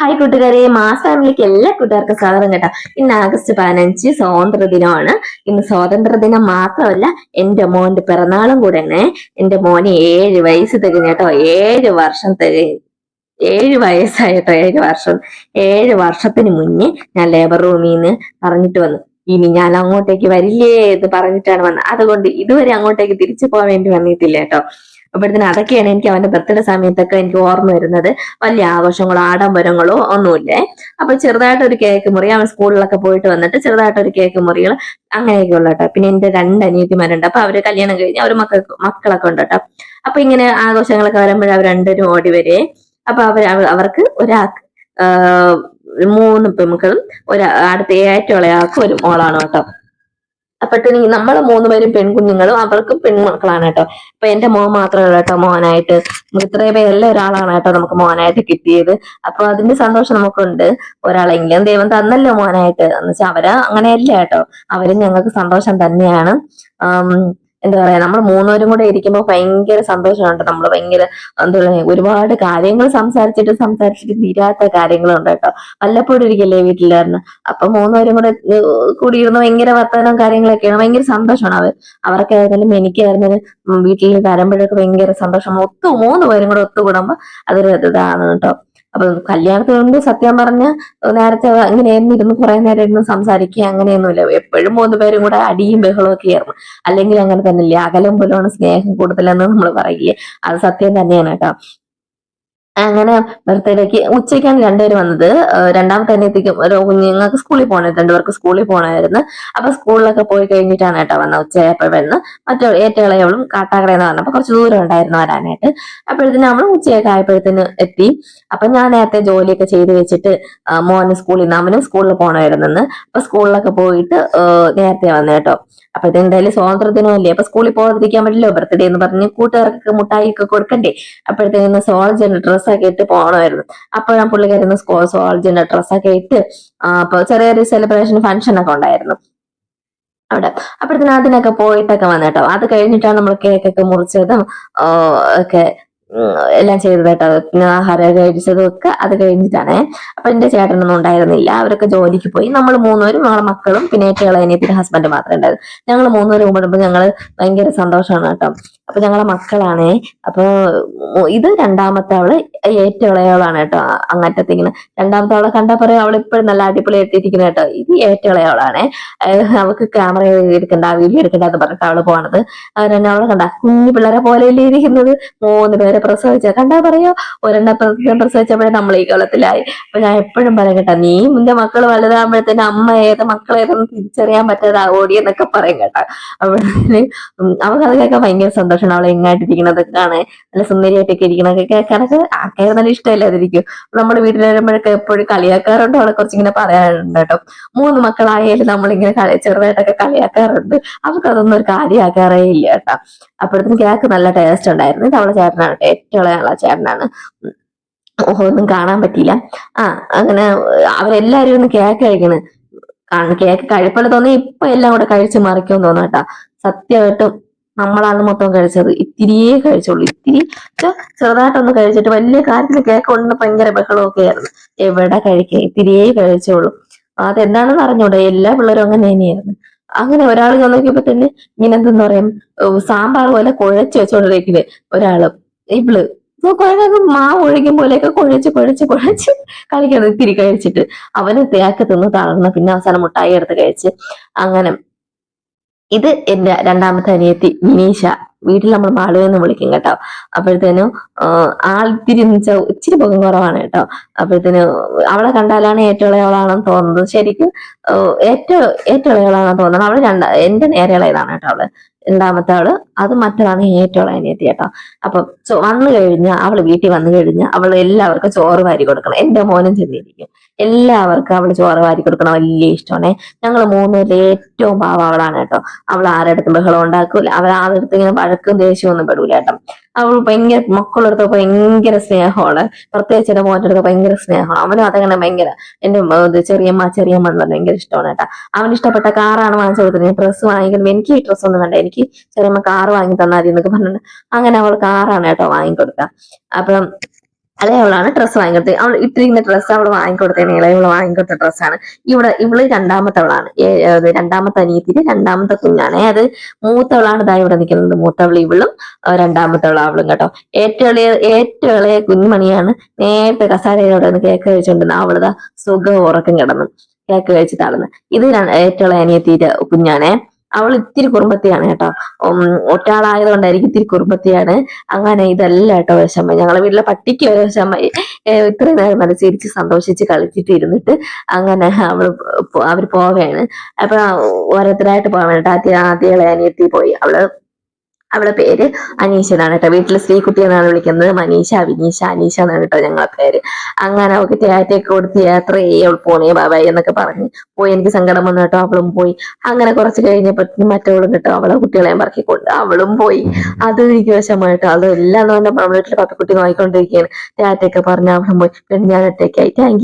Hi കൂട്ടുകാരെ. Mass ഫാമിലിക്ക് എല്ലാ കൂട്ടുകാർക്കും സ്വാഗതം കേട്ടോ. ഇന്ന് ആഗസ്റ്റ് പതിനഞ്ച് സ്വാതന്ത്ര്യ ദിനമാണ്. ഇന്ന് സ്വാതന്ത്ര്യ ദിനം മാത്രമല്ല എന്റെ മോന്റെ പിറന്നാളും കൂടെ തന്നെ എന്റെ മോന് ഏഴ് വയസ്സ് തികഞ്ഞ കേട്ടോ. ഏഴ് വർഷം തികഞ്ഞു ഏഴ് വയസ്സായിട്ടോ ഏഴ് വർഷം ഏഴ് വർഷത്തിന് മുന്നേ ഞാൻ ലേബർ റൂമിൽ നിന്ന് പറഞ്ഞിട്ട് വന്നു. ഇനി ഞാൻ അങ്ങോട്ടേക്ക് വരില്ലേ എന്ന് പറഞ്ഞിട്ടാണ് വന്നത്. അതുകൊണ്ട് ഇതുവരെ അങ്ങോട്ടേക്ക് തിരിച്ചു പോകാൻ വേണ്ടി വന്നിട്ടില്ല കേട്ടോ. അപ്പോഴത്തേന് അതൊക്കെയാണ് എനിക്ക് അവന്റെ ബർത്ത്ഡേ സമയത്തൊക്കെ എനിക്ക് ഓർമ്മ വരുന്നത്. വലിയ ആഘോഷങ്ങളോ ആഡംബരങ്ങളോ ഒന്നുമില്ലേ? അപ്പൊ ചെറുതായിട്ടൊരു കേക്ക് മുറി അവൻ സ്കൂളിലൊക്കെ പോയിട്ട് വന്നിട്ട് ചെറുതായിട്ടൊരു കേക്ക് മുറികൾ അങ്ങനെയൊക്കെ ഉള്ള കേട്ടോ. പിന്നെ എന്റെ രണ്ട് അനിയത്തിമാരുണ്ട്. അപ്പൊ അവർ കല്യാണം കഴിഞ്ഞ് അവർ മക്കൾ മക്കളൊക്കെ ഉണ്ട് കേട്ടോ. അപ്പൊ ഇങ്ങനെ ആഘോഷങ്ങളൊക്കെ വരുമ്പോൾ അവർ രണ്ടുപേരും ഓടി വരെ. അപ്പൊ അവർ അവർക്ക് ഒരാൾക്ക് മൂന്ന് പെൺമക്കളും ഒരു അടുത്ത ഏറ്റവും ഇളയാൾക്ക് ഒരു മോളാണ് കേട്ടോ. അപ്പോഴത്തേന് നമ്മൾ മൂന്ന് പേരും പെൺകുഞ്ഞുങ്ങളും അവർക്കും പെൺമക്കളാണ് കേട്ടോ അപ്പൊ എന്റെ മോൻ മാത്രമേ ഉള്ളൂ കേട്ടോ മോനായിട്ട് ഇത്രയും പേരെല്ലാം ഒരാളാണ് കേട്ടോ നമുക്ക് മോനായിട്ട് കിട്ടിയത്. അപ്പൊ അതിന്റെ സന്തോഷം നമുക്കുണ്ട് ഒരാളെങ്കിലും ദൈവം തന്നല്ലോ മോനായിട്ട്. എന്ന് വെച്ചാൽ അവർ അങ്ങനെയല്ല കേട്ടോ. അവരും ഞങ്ങൾക്ക് സന്തോഷം തന്നെയാണ്. എന്താ പറയാ നമ്മൾ മൂന്നുപേരും കൂടെ ഇരിക്കുമ്പോൾ ഭയങ്കര സന്തോഷമുണ്ട് നമ്മൾ ഭയങ്കര എന്താ പറയുക ഒരുപാട് കാര്യങ്ങൾ സംസാരിച്ചിട്ട് സംസാരിച്ചിട്ട് തീരാത്ത കാര്യങ്ങളുണ്ട് കേട്ടോ വല്ലപ്പോഴും ഇരിക്കല്ലേ വീട്ടിലായിരുന്നു. അപ്പൊ മൂന്നുപേരും കൂടെ കൂടി കൂടിയിരുന്ന് ഭയങ്കര വർത്തമാനവും കാര്യങ്ങളൊക്കെയാണ്. ഭയങ്കര സന്തോഷമാണ് അവർ അവർക്കായിരുന്നാലും എനിക്കായിരുന്നാലും വീട്ടിൽ വരുമ്പോഴൊക്കെ ഭയങ്കര സന്തോഷം. ഒത്തു മൂന്ന് പേരും കൂടെ ഒത്തുകൂടുമ്പോ അതൊരു ഇതാണ് കേട്ടോ. അപ്പൊ കല്യാണത്തിന് മുമ്പ് സത്യം പറഞ്ഞ നേരത്തെ അങ്ങനെയായിരുന്നു ഇരുന്ന് കുറെ നേരം ഇരുന്ന് സംസാരിക്കുക അങ്ങനെയൊന്നുമില്ല. എപ്പോഴും മൂന്ന് പേരും കൂടെ അടിയും ബഹളവും ഒക്കെ ആയിരുന്നു. അല്ലെങ്കിൽ അങ്ങനെ തന്നെയല്ലേ അകലം പോലെയാണ് സ്നേഹം കൂടുതലെന്ന് നമ്മൾ പറയുകയെ അത് സത്യം തന്നെയാണ് കേട്ടോ. അങ്ങനെ ബർത്ത്ഡേക്ക് ഉച്ചയ്ക്കാണ് രണ്ടുപേരും വന്നത്. രണ്ടാമത്തെ അനിയത്തിക്കും ഒരു കുഞ്ഞുങ്ങൾക്ക് സ്കൂളിൽ പോകണേ രണ്ടുപേർക്ക് സ്കൂളിൽ പോകണമായിരുന്നു അപ്പൊ സ്കൂളിലൊക്കെ പോയി കഴിഞ്ഞിട്ടാണ് കേട്ടോ വന്നത് ഉച്ചയായപ്പോൾ വരുന്നത് മറ്റോ ഏറ്റവും കാട്ടാക്കട എന്ന് പറഞ്ഞപ്പോ കുറച്ച് ദൂരം ഉണ്ടായിരുന്നു വരാനായിട്ട്. അപ്പോഴത്തേന് നമ്മൾ ഉച്ചയൊക്കെ ആയപ്പോഴത്തേന് എത്തി. അപ്പൊ ഞാൻ നേരത്തെ ജോലിയൊക്കെ ചെയ്ത് വെച്ചിട്ട് മോന് സ്കൂളിൽ നിന്ന് അവനും സ്കൂളിൽ പോകണമായിരുന്നു അപ്പൊ സ്കൂളിലൊക്കെ പോയിട്ട് നേരത്തെ വന്നു കേട്ടോ. അപ്പൊ ഇത് എന്തായാലും സ്വാതന്ത്ര്യ ദിനമല്ലേ അപ്പൊ സ്കൂളിൽ പോകാതിരിക്കാൻ പറ്റില്ലോ ബർത്ത്ഡേ എന്ന് പറഞ്ഞ് കൂട്ടുകാർക്കൊക്കെ മുട്ടായി ഒക്കെ കൊടുക്കണ്ടേ അപ്പോഴത്തേന് സോൾജന്റെ ഡ്രസ്സൊക്കെ ഇട്ട് പോകണമായിരുന്നു. അപ്പൊ ഞാൻ പുള്ളിക്കാരുന്ന് സോൾജന്റെ ഡ്രസ്സൊക്കെ ഇട്ട് അപ്പൊ ചെറിയൊരു സെലിബ്രേഷൻ ഫംഗ്ഷൻ ഒക്കെ ഉണ്ടായിരുന്നു. അവിടെ. അപ്പോഴത്തേന് അതിനൊക്കെ പോയിട്ടൊക്കെ വന്നിട്ടോ അത് കഴിഞ്ഞിട്ടാണ് നമ്മൾ കേക്കൊക്കെ മുറിച്ചതും ഒക്കെ എല്ലാം ചെയ്തത് കേട്ടോ പിന്നെ ആഹാരം കഴിച്ചതും ഒക്കെ അത് കഴിഞ്ഞിട്ടാണ്. അപ്പൊ എന്റെ ചേട്ടനൊന്നും ഉണ്ടായിരുന്നില്ല. അവരൊക്കെ ജോലിക്ക് പോയി. നമ്മൾ മൂന്നുപേരും ഞങ്ങളെ മക്കളും പിന്നെ ഏറ്റവും ഹസ്ബൻഡ് മാത്രമേ ഉണ്ടായിരുന്നു ഞങ്ങൾ മൂന്നുപേരും കൂടുമ്പോൾ ഞങ്ങൾ ഭയങ്കര സന്തോഷമാണ് കേട്ടോ. അപ്പൊ ഞങ്ങളെ മക്കളാണേ. അപ്പൊ ഇത് രണ്ടാമത്തെ അവൾ ഏറ്റവും ഇളയവളാണ് കേട്ടോ അങ്ങറ്റത്തെ ഇങ്ങനെ രണ്ടാമത്തെ അവളെ കണ്ടാ പറയാം അവൾ ഇപ്പോഴും നല്ല അടിപൊളി എത്തിയിരിക്കുന്ന കേട്ടോ. ഇത് ഏറ്റവും ഇളയവളാണേ അഹ് അവൾക്ക് ക്യാമറ എടുക്കണ്ട വീഡിയോ എടുക്കണ്ട എന്ന് പറഞ്ഞിട്ട് അവൾ പോണത്. അവരെന്നെ അവളെ കണ്ട കുഞ്ഞു പിള്ളേരെ പോലെയല്ലേ ഇരിക്കുന്നത്? മൂന്ന് പേരെ പ്രസവിച്ച. കണ്ടാ പറയോ? ഒരെണ്ണം പ്രസവിച്ചപ്പോഴേ നമ്മൾ ഈ കളത്തിലായി അപ്പൊ ഞാൻ എപ്പോഴും പറയാം കേട്ടോ നീ നിന്റെ മക്കൾ വലുതാകുമ്പോഴത്തേന് അമ്മ ഏത് മക്കളേതെന്ന് തിരിച്ചറിയാൻ പറ്റാതെ ഓടിയെന്നൊക്കെ പറയും കേട്ടോ. അവിടെ അവൾക്ക് അത് കേൾക്കാൻ ഭയങ്കര സന്തോഷമാണ് അവളെ എങ്ങായിട്ടിരിക്കണതൊക്കെ കാണേ നല്ല സുന്ദരിയായിട്ടൊക്കെ ഇരിക്കണതൊക്കെ കേൾക്കാനൊക്കെ ആൾക്കാർ നല്ല ഇഷ്ടമില്ലാതിരിക്കും. നമ്മുടെ വീട്ടിൽ വരുമ്പോഴൊക്കെ എപ്പോഴും കളിയാക്കാറുണ്ട് അവളെ കുറച്ച് ഇങ്ങനെ പറയാറുണ്ട് കേട്ടോ. മൂന്ന് മക്കളായാലും നമ്മളിങ്ങനെ കളി ചെറുതായിട്ടൊക്കെ കളിയാക്കാറുണ്ട്. അവർക്ക് അതൊന്നും ഒരു കാര്യമാക്കാറേ ഇല്ല കേട്ടോ. അപ്പോഴത്തേക്കും കേക്ക് നല്ല ടേസ്റ്റ് ഉണ്ടായിരുന്നു. അവളെ ചേട്ടനാണ് കേട്ടോ. ഏറ്റവും ഉള്ള ചേട്ടനാണ്. ഒന്നും കാണാൻ പറ്റിയില്ല. ആ അങ്ങനെ അവരെല്ലാരും ഒന്ന് കേക്ക് കഴിക്കണ്. കാണും കേക്ക് കഴിപ്പല്ല തോന്നി ഇപ്പൊ എല്ലാം കൂടെ കഴിച്ച് മറിക്കും തോന്നാട്ടാ സത്യമായിട്ടും നമ്മളാണ് മൊത്തം കഴിച്ചത്. ഇത്തിരിയേ കഴിച്ചുള്ളൂ. ഇത്തിരി ചെറുതായിട്ടൊന്ന് കഴിച്ചിട്ട് വലിയ കാര്യത്തിൽ കേക്ക് ഭയങ്കര ബഹളമൊക്കെ ആയിരുന്നു എവിടെ കഴിക്കുക ഇത്തിരിയേ കഴിച്ചുള്ളൂ. അതെന്താണെന്ന് അറിഞ്ഞൂടെ? എല്ലാ പിള്ളേരും അങ്ങനെ തന്നെയായിരുന്നു. അങ്ങനെ ഒരാൾ നോക്കിയപ്പോ തന്നെ ഇങ്ങനെ എന്തെന്ന് പറയാ? സാമ്പാർ പോലെ കുഴച്ച് വെച്ചോണ്ടിരിക്കുന്നത് ഒരാൾ. ഇവൾ കുഴഞ്ഞ മാവ് ഒഴിക്കും പോലെയൊക്കെ കുഴച്ച് കുഴച്ച് കുഴച്ച് കളിക്കുന്നത് ഇത്തിരി കഴിച്ചിട്ട്. അവന് തേക്ക് തിന്ന് തളർന്ന് പിന്നെ അവസാനം മുട്ടായി എടുത്ത് കഴിച്ച്. അങ്ങനെ ഇത് എന്റെ രണ്ടാമത്തെ അനിയത്തി വിനീഷ വീട്ടിൽ നമ്മൾ മാളുവെന്ന് വിളിക്കും കേട്ടോ. അപ്പോഴത്തേനും ആൾത്തിരി എന്ന് ഇച്ചിരി പൊക്കം കുറവാണ് കേട്ടോ. അപ്പോഴത്തേന് അവളെ കണ്ടാലാണ് ഏറ്റവും ഇളയവളാണെന്ന് തോന്നുന്നത്. ശരിക്കും ഏറ്റവും ഏറ്റവും ഇളയവളാണെന്ന് തോന്നുന്നത്. അവൾ രണ്ട എന്റെ നേരെ ഇളയതാണ് കേട്ടോ അവൾ. രണ്ടാമത്തെ ആൾ അത് മറ്റൊരാണ് ഏറ്റവും അനിയത്തി കേട്ടോ അപ്പൊ വന്നു കഴിഞ്ഞാൽ അവൾ വീട്ടിൽ വന്നു കഴിഞ്ഞ അവൾ എല്ലാവർക്കും ചോറ് വാരി കൊടുക്കണം. എന്റെ മോനും ചെന്നിരിക്കും. എല്ലാവർക്കും അവൾ ചോറ് വാരി കൊടുക്കണം. വലിയ ഇഷ്ടമാണേ. ഞങ്ങൾ മൂന്നുപേരിൽ ഏറ്റവും പാവം അവളാണ് കേട്ടോ. അവൾ ആരുടെ അടുത്തും ബഹളം ഉണ്ടാക്കൂല. അവൾ ആരുടെ അടുത്ത് ഇങ്ങനെ വഴക്കും ദേഷ്യവും ഒന്നും പെടൂല കേട്ടോ. അവൾ ഭയങ്കര മക്കളെടുത്ത് ഭയങ്കര സ്നേഹമാണ്. പ്രത്യേകിച്ച് എന്റെ മോന്റെ അടുത്ത് ഭയങ്കര സ്നേഹമാണ്. അവനും അതങ്ങനെ ഭയങ്കര എന്റെ ചെറിയമ്മ ചെറിയമ്മ എന്ന് ഭയങ്കര ഇഷ്ടമാണ് കേട്ടോ. അവന് ഇഷ്ടപ്പെട്ട കാറാണ് വാങ്ങിച്ചു കൊടുത്തത്. ഡ്രസ്സ് വാങ്ങിക്കണം എനിക്ക് ഈ ഡ്രസ്സ് ഒന്നും വേണ്ട. എനിക്ക് ചെറിയമ്മ കാറ് വാങ്ങി തന്നാൽ മതി എന്നൊക്കെ പറഞ്ഞിട്ടുണ്ട് അങ്ങനെ അവൾ കാറാണ് കേട്ടോ വാങ്ങിക്കൊടുക്കുക അപ്പം ഇളയവളാണ് ഡ്രസ്സ് വാങ്ങിക്കൊടുത്തത് അവൾ ഇട്ടിരിക്കുന്ന ഡ്രസ്സ് അവൾ വാങ്ങിക്കൊടുത്തതിന് ഇളയവൾ വാങ്ങിക്കൊടുത്ത ഡ്രസ്സാണ് ഇവിടെ ഇവൾ രണ്ടാമത്തവളാണ്. രണ്ടാമത്തെ അനിയത്തിന്റെ രണ്ടാമത്തെ കുഞ്ഞാണ്. അത് മൂത്തവളാണ് ഇതാ ഇവിടെ നിൽക്കുന്നത്. മൂത്തവൾ ഇവളും രണ്ടാമത്തവൾ അവളും കേട്ടോ. ഏറ്റവും ഇളയ ഏറ്റവും ഇളയ കുഞ്ഞുമണിയാണ് നേരത്തെ കസാരയിലൂടെ കേക്ക് കഴിച്ചുകൊണ്ടിരുന്ന അവളിതാ സുഖം ഉറക്കം കിടന്നു കേക്ക് കഴിച്ച് തളർന്ന്. ഇത് ഏറ്റവും ഇളയ അനിയത്തിന്റെ കുഞ്ഞാണേ. അവൾ ഇത്തിരി കുറുമ്പത്തിയാണ് കേട്ടോ. ഒറ്റാളായത് കൊണ്ടായിരിക്കും ഇത്തിരി കുറുമ്പത്തിയാണ്. അങ്ങനെ ഇതല്ല കേട്ടോ വിഷമം. ഞങ്ങളെ വീട്ടിലെ പട്ടിക്ക് ഒരു വിഷമം. ഇത്രയും നേരം നല്ല സന്തോഷിച്ച് കളിച്ചിട്ട് ഇരുന്നിട്ട് അങ്ങനെ അവൾ പോ- അവർ പോവുകയാണ്. അപ്പൊ ഓരോരുത്തരായിട്ട് പോകാൻ വേണ്ടിട്ട് ആദ്യ ആദ്യകളെ അനിയത്തി പോയി. അവൾ അവളെ പേര് അനീഷ എന്നാണ് കേട്ടോ. വീട്ടിൽ ശ്രീകുട്ടി എന്നാണ് വിളിക്കുന്നത്. മനീഷ വിനീഷ അനീഷ എന്നാണ് കേട്ടോ ഞങ്ങളെ പേര്. അങ്ങനെ അവൾക്ക് ടാറ്റയൊക്കെ കൊടുത്ത് യാത്ര ചെയ്യേ അവൾ പോണേ ബാബായി എന്നൊക്കെ പറഞ്ഞ് പോയി. എനിക്ക് സങ്കടം വന്നു കേട്ടോ അവളും പോയി. അങ്ങനെ കുറച്ച് കഴിഞ്ഞപ്പോ മറ്റവളും കേട്ടോ അവളെ കുട്ടികളെയും പറക്കിക്കൊണ്ട് അവളും പോയി. അത് എനിക്ക് വിഷമമായിട്ടോ അതെല്ലാം എല്ലാം നമ്മുടെ വീട്ടിലെ പപ്പക്കുട്ടി നോക്കിക്കൊണ്ടിരിക്കുകയാണ്. ടാറ്റയൊക്കെ പറഞ്ഞ് അവളും പോയി. പിന്നെ ഞാൻ ഒറ്റയ്ക്കായി. താങ്ക്